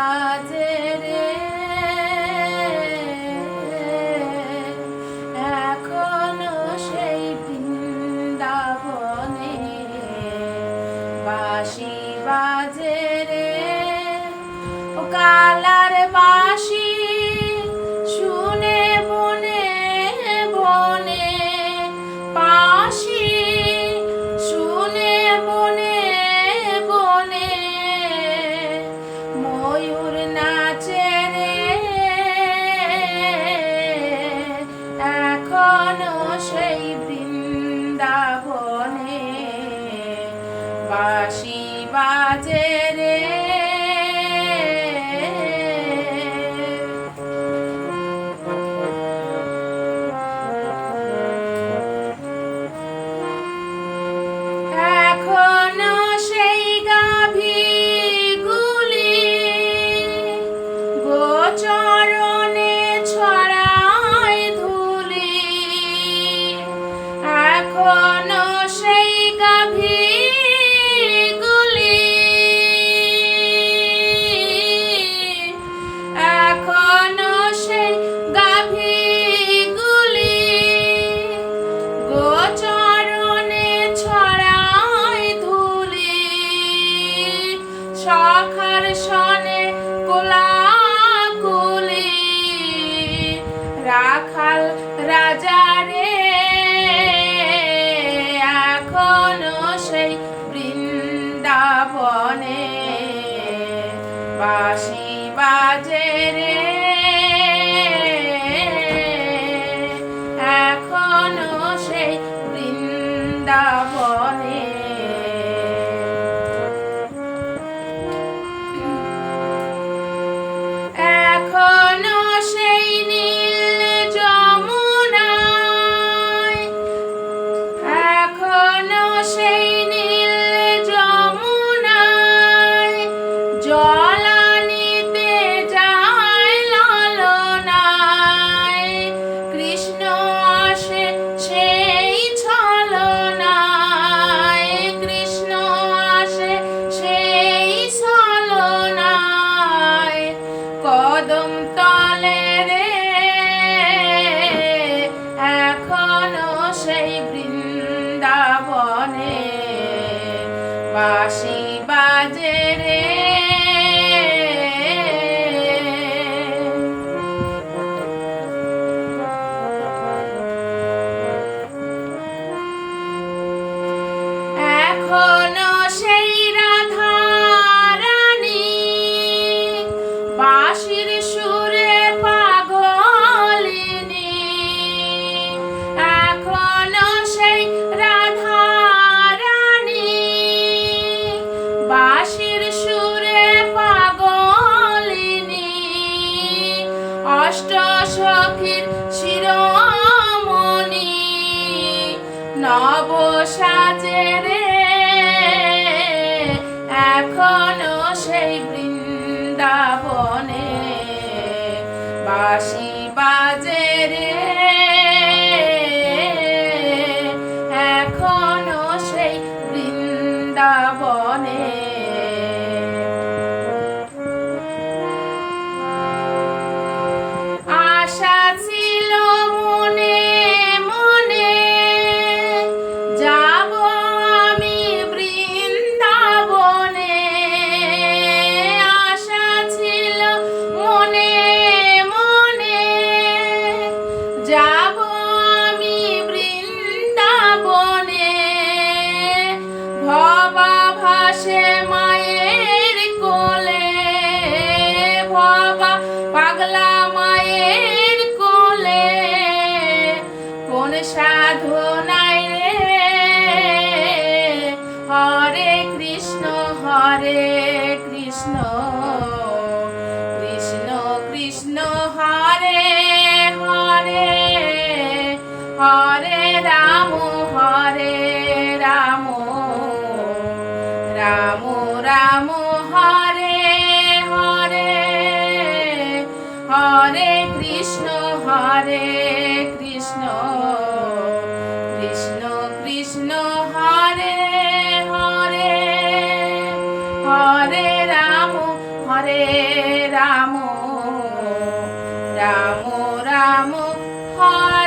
কাজে এখনও সেই বাসি বাজে রে। ও কালা ময়ূর নাচে রে। সেই বৃন্দাবনে বাঁশি বাজে রে। বাঁশি সেই কদম তলে রে এখনও সেই বৃন্দাবনে বাঁশি বাজে রে। এখনও বাঁশির সুরে পাগলিনী। এখনও সেই রাধা রানী সুরে পাগলিনী। অষ্ট সখীর শিরোমণি। নব সাজে বাঁশি বাজে রে। এখনও সেই বৃন্দাবনে সাধনায় রে। হরে কৃষ্ণ হরে কৃষ্ণ কৃষ্ণ কৃষ্ণ, হরে হরে হরে রাম হরে রাম রাম রাম, হরে হরে হরে কৃষ্ণ, হরে রাম রাম হরে